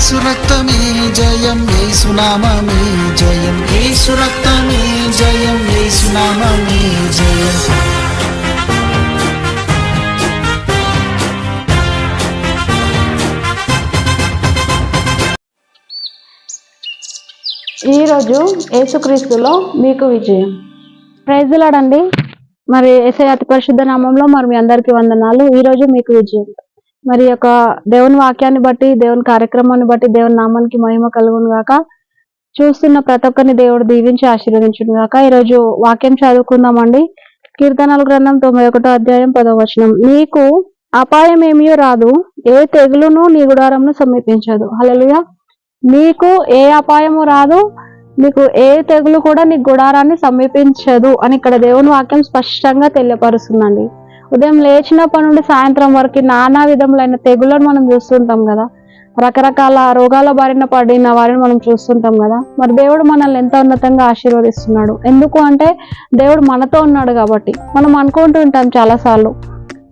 యేసు రక్తమే జయం యేసు నామమే జయం. యేసు రక్తమే జయం యేసు నామమే జయం. ఈరోజు యేసుక్రీస్తులో మీకు విజయం. ప్రైజులాడండి. మరి ఏసై అతి పరిశుద్ధ నామంలో మరి మీ అందరికీ వందనాలు. ఈరోజు మీకు విజయం. మరి యొక్క దేవుని వాక్యాన్ని బట్టి దేవుని కార్యక్రమాన్ని బట్టి దేవుని నామానికి మహిమ కలుగును గాక. చూస్తున్న ప్రతి ఒక్కరిని దేవుడు దీవించి ఆశీర్వదించును గాక. ఈరోజు వాక్యం చదువుకుందామండి. కీర్తనల గ్రంథం తొంభై ఒకటో అధ్యాయం పదో వచనం. నీకు అపాయం ఏమీ రాదు ఏ తెగులును నీ గుడారంను సమీపించదు. హల్లెలూయా. నీకు ఏ అపాయము రాదు నీకు ఏ తెగులు కూడా నీ గుడారాన్ని సమీపించదు అని ఇక్కడ దేవుని వాక్యం స్పష్టంగా తెలియపరుస్తుందండి. ఉదయం లేచినప్పటి నుండి సాయంత్రం వరకు నానా విధములైన తెగులను మనం చూస్తుంటాం కదా. రకరకాల రోగాల బారిన పడిన వారిని మనం చూస్తుంటాం కదా. మరి దేవుడు మనల్ని ఎంత ఉన్నతంగా ఆశీర్వదిస్తున్నాడు? ఎందుకు అంటే దేవుడు మనతో ఉన్నాడు కాబట్టి. మనం అనుకుంటుంటాం చాలాసార్లు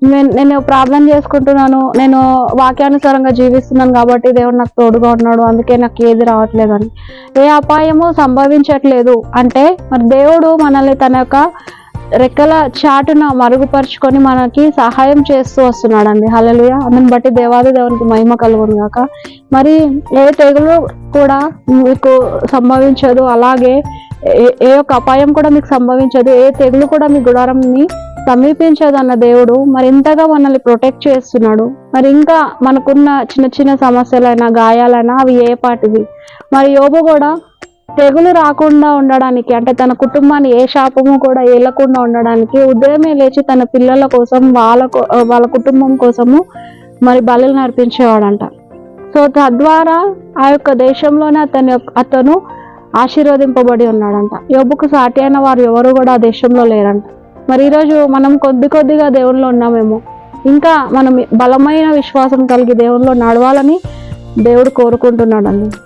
నేను నేను ప్రార్థన చేసుకుంటున్నాను నేను వాక్యానుసారంగా జీవిస్తున్నాను కాబట్టి దేవుడు నాకు తోడుగా ఉన్నాడు అందుకే నాకు ఏది రావట్లేదు అని. ఏ అపాయము సంభవించట్లేదు. అంటే మరి దేవుడు మనల్ని తన యొక్క రెక్కల చాటున మరుగుపరుచుకొని మనకి సహాయం చేస్తూ వస్తున్నాడు అండి హలలుయ అందుని బట్టి దేవాది దేవునికి మహిమ కలుగును గాక. మరి ఏ తెగులు కూడా మీకు సంభవించదు. అలాగే ఏ ఏ ఒక్క అపాయం కూడా మీకు సంభవించదు. ఏ తెగులు కూడా మీ గుడారంని సమీపించదు అన్న దేవుడు మరి ఇంతగా మనల్ని ప్రొటెక్ట్ చేస్తున్నాడు. మరి ఇంకా మనకున్న చిన్న చిన్న సమస్యలైనా గాయాలైనా అవి ఏ పాటివి? మరి యోబు కూడా తెగులు రాకుండా ఉండడానికి అంటే తన కుటుంబాన్ని ఏ శాపము కూడా ఏలకుండా ఉండడానికి ఉదయమే లేచి తన పిల్లల కోసం వాళ్ళ వాళ్ళ కుటుంబం కోసము మరి బలు నడిపించేవాడంట సో తద్వారా ఆ యొక్క దేశంలోనే అతని యొక్క- అతను ఆశీర్వదింపబడి ఉన్నాడంట. యోబుకు సాటి అయిన వారు ఎవరు కూడా ఆ దేశంలో లేరంట. మరి ఈరోజు మనం కొద్ది కొద్దిగా దేవుల్లో ఉన్నామేమో. ఇంకా మనం బలమైన విశ్వాసం కలిగి దేవుల్లో నడవాలని దేవుడు కోరుకుంటున్నాడండి.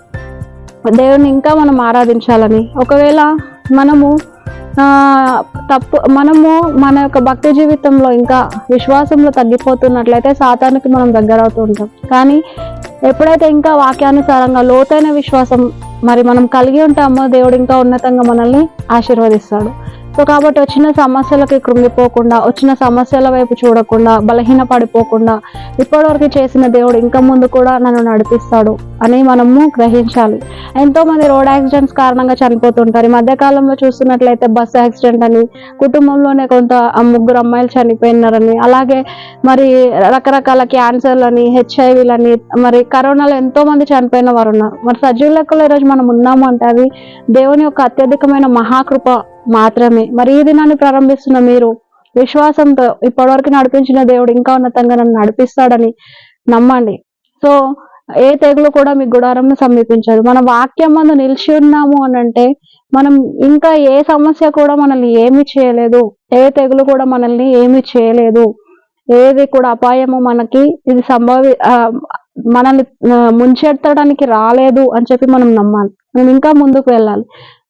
దేవుని ఇంకా మనం ఆరాధించాలని. ఒకవేళ మనము తప్పు మనము మన యొక్క భక్తి జీవితంలో ఇంకా విశ్వాసంలో తగ్గిపోతున్నట్లయితే సాతానికి మనం దగ్గర అవుతూ ఉంటాం. కానీ ఎప్పుడైతే ఇంకా వాక్యానుసారంగా లోతైన విశ్వాసం మరి మనం కలిగి ఉంటామో దేవుడు ఇంకా ఉన్నతంగా మనల్ని ఆశీర్వదిస్తాడు. సో కాబట్టి వచ్చిన సమస్యలకి కృంగిపోకుండా వచ్చిన సమస్యల వైపు చూడకుండా బలహీన పడిపోకుండా ఇప్పటివరకు చేసిన దేవుడు ఇంకా ముందు కూడా నన్ను నడిపిస్తాడు అని మనము గ్రహించాలి. ఎంతోమంది రోడ్ యాక్సిడెంట్స్ కారణంగా చనిపోతుంటారు. ఈ మధ్యకాలంలో చూస్తున్నట్లయితే బస్ యాక్సిడెంట్ అని కుటుంబంలోనే కొంత ముగ్గురు అమ్మాయిలు చనిపోయినారని అలాగే మరి రకరకాల క్యాన్సర్లని హెచ్ఐవిలని మరి కరోనాలో ఎంతోమంది చనిపోయిన వారు ఉన్నారు. మరి సజీవ లెక్కలో ఈరోజు మనం ఉన్నాము అంటే అవి దేవుని యొక్క అత్యధికమైన మహాకృప మాత్రమే. మరి ఈ దినాన్ని ప్రారంభిస్తున్న మీరు విశ్వాసంతో ఇప్పటివరకు నడిపించిన దేవుడు ఇంకా ఉన్నతంగా నన్ను నడిపిస్తాడని నమ్మండి. సో ఏ తెగులు కూడా మీ గుడారంను సమీపించదు. మన వాక్యం మందు నిలిచి ఉన్నాము అని అంటే మనం ఇంకా ఏ సమస్య కూడా మనల్ని ఏమి చేయలేదు. ఏ తెగులు కూడా మనల్ని ఏమి చేయలేదు. ఏది కూడా అపాయము మనకి ఇది సంభవి మనల్ని ముంచెత్తడానికి రాలేదు అని చెప్పి మనం నమ్మాలి. మనం ఇంకా ముందుకు వెళ్ళాలి.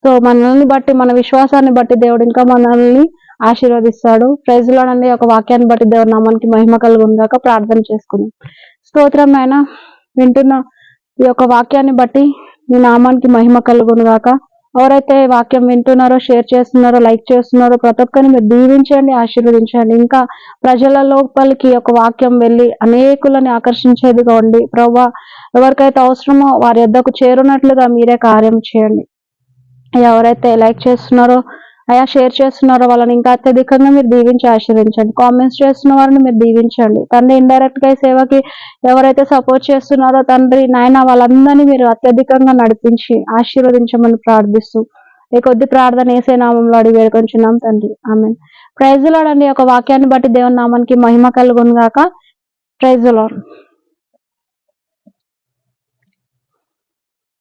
సో మనల్ని బట్టి మన విశ్వాసాన్ని బట్టి దేవుడు ఇంకా మనల్ని ఆశీర్వదిస్తాడు. ప్రైజ్ లోనండి ఒక వాక్యాన్ని బట్టి దేవుడు నామానికి మహిమ కలుగుందాక ప్రార్థన చేసుకుందాం. స్తోత్రం అయినా వింటున్న ఈ యొక్క వాక్యాన్ని బట్టి నీ నామానికి మహిమ కలుగునుగాక. ఎవరైతే వాక్యం వింటున్నారో షేర్ చేస్తున్నారో లైక్ చేస్తున్నారో ప్రతి ఒక్కరిని మీరు దీవించండి ఆశీర్వదించండి. ఇంకా ప్రజల లోపలికి ఒక వాక్యం వెళ్ళి అనేకులని ఆకర్షించేదిగా ఉండి ప్రభా ఎవరికైతే అవసరమో వారి యొద్దకు చేరునట్లుగా మీరే కార్యం చేయండి. ఎవరైతే లైక్ చేస్తున్నారో అయా షేర్ చేస్తున్నారో వాళ్ళని ఇంకా అత్యధికంగా మీరు దీవించి ఆశీర్వించండి. కామెంట్స్ చేస్తున్న వారిని మీరు దీవించండి. తండ్రి ఇండైరెక్ట్గా సేవకి ఎవరైతే సపోర్ట్ చేస్తున్నారో తండ్రి నాయన వాళ్ళందరినీ మీరు అత్యధికంగా నడిపించి ఆశీర్వదించమని ప్రార్థిస్తూ ఈ కొద్ది ప్రార్థన వేసే నామంలో అడిగి వేడుకొంచున్నాం తండ్రి. ఆమె ప్రైజులాడండి ఒక వాక్యాన్ని బట్టి దేవుని నామానికి మహిమ కలుగును గాక ప్రైజ్